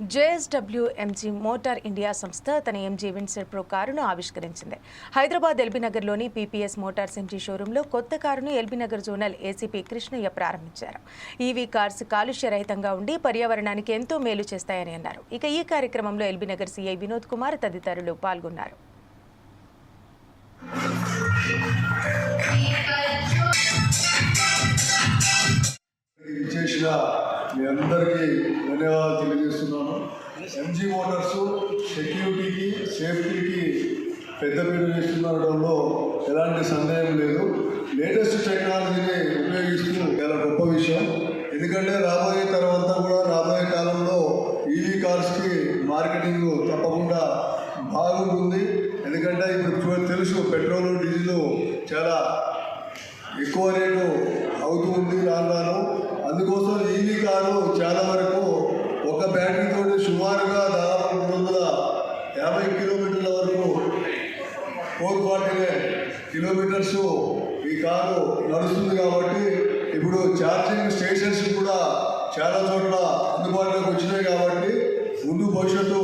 JSW MG motor India సంస్థ తన MG Windsor pro కారును ఆవిష్కరించింది. హైదరాబాద్ ఎల్బీనగర్లోని పీపీఎస్ మోటార్స్ ఎంజీ షోరూంలో కొత్త కారును ఎల్బీనగర్ జోనల్ ఏసీపీ కృష్ణయ్య ప్రారంభించారు. ఈవీ కార్స్ కాలుష్య రహితంగా ఉండి పర్యావరణానికి ఎంతో మేలు చేస్తాయని అన్నారు. ఇక ఈ కార్యక్రమంలో ఎల్బీనగర్ సీఐ వినోద్ కుమార్ తదితరులు పాల్గొన్నారు. మీ అందరికీ ధన్యవాదాలు తెలియజేస్తున్నాను. ఎంజీ మోటార్స్ సెక్యూరిటీకి సేఫ్టీకి పెద్దపీట వేస్తుండడంలో ఎలాంటి సందేహం లేదు. లేటెస్ట్ టెక్నాలజీని ఉపయోగిస్తూ చాలా గొప్ప విషయం. ఎందుకంటే రాబోయే తర్వాత కూడా రాబోయే కాలంలో ఈవీ కార్స్కి మార్కెటింగ్ తప్పకుండా బాగుంటుంది. ఎందుకంటే ఇప్పుడు తెలుసు పెట్రోల్ డీజిల్ చాలా ఎక్కువ రేటు అవుతూ ఉంది రాను రాను. అందుకోసం ఈవీ కారు చాలా వరకు ఒక బ్యాటరీతో సుమారుగా దాదాపు మూడు వందల యాభై కిలోమీటర్ల వరకు ఫోర్ ఫార్టీ కిలోమీటర్స్ ఈ కారు నడుస్తుంది కాబట్టి ఇప్పుడు ఛార్జింగ్ స్టేషన్స్ కూడా చాలా చోట్ల అందుబాటులోకి వచ్చినాయి కాబట్టి ముందు భవిష్యత్తు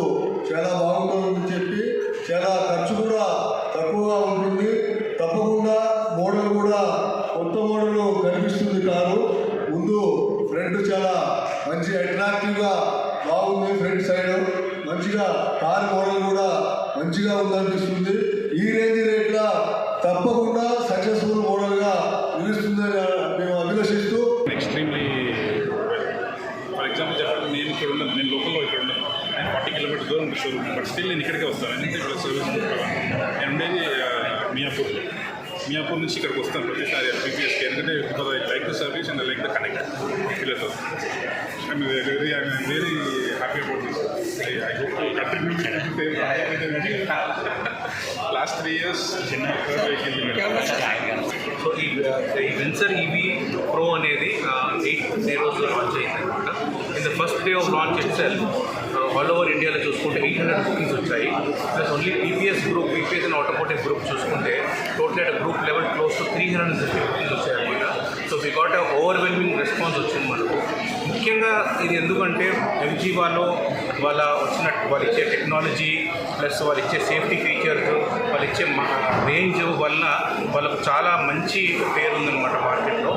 చాలా బాగుంటుందని చెప్పి చాలా ఖర్చు కూడా తక్కువగా ఉంటుంది. ఫ్రంట్ చాలా మంచి అట్రాక్టివ్గా బాగుంది ఫ్రంట్ సైడ్. మంచిగా కార్ మోడల్ కూడా మంచిగా ఉందనిపిస్తుంది. ఈ రేంజ్ రేట్ల తప్పకుండా సక్సెస్ఫుల్ మోడల్గా నిలుస్తుందని మేము అభిలషిస్తూ ఎక్స్ట్రీమ్లీ ఫర్ ఎగ్జాంపుల్ చెప్పండి నేను ఇక్కడ ఉన్నాను నేను లోకల్లో ఇక్కడ ఉన్నాను నేను ఫార్టీ కిలోమీటర్ దూరం షోరూమ్ బట్ స్టిల్ నేను ఇక్కడికే వస్తాను. ఎందుకంటే ఇక్కడ సర్వీస్ నేను ఉండేది మియాపూర్లో మియాపూర్ నుంచి ఇక్కడికి వస్తాను ప్రతిసారి పీపీఎస్కి ఎందుకంటే because I like the service and I like the connect వీళ్ళతో and very I very happy about this I I hope last three years చిన్న సో ఈ విన్సర్ ఈవీ ప్రో అనేది ఎయిట్ డే రోజు లాంచ్ అయింది అనమాట in the first day of launch it all over ఇండియాలో చూసుకుంటే eight hundred bookings వచ్చాయి. Plus only PPS group PPS and automotive group చూసుకుంటే total at group level close two three hundred and fifty bookings వచ్చాయన్నమాట so we got overwhelming response వచ్చింది మనకు. ముఖ్యంగా ఇది ఎందుకంటే ఎంజీ వాళ్ళు వాళ్ళ వచ్చిన వాళ్ళు ఇచ్చే టెక్నాలజీ ప్లస్ వాళ్ళు ఇచ్చే సేఫ్టీ ఫీచర్స్ వాళ్ళు ఇచ్చే రేంజ్ వల్ల వాళ్ళకు చాలా మంచి పేరు ఉందన్నమాట మార్కెట్లో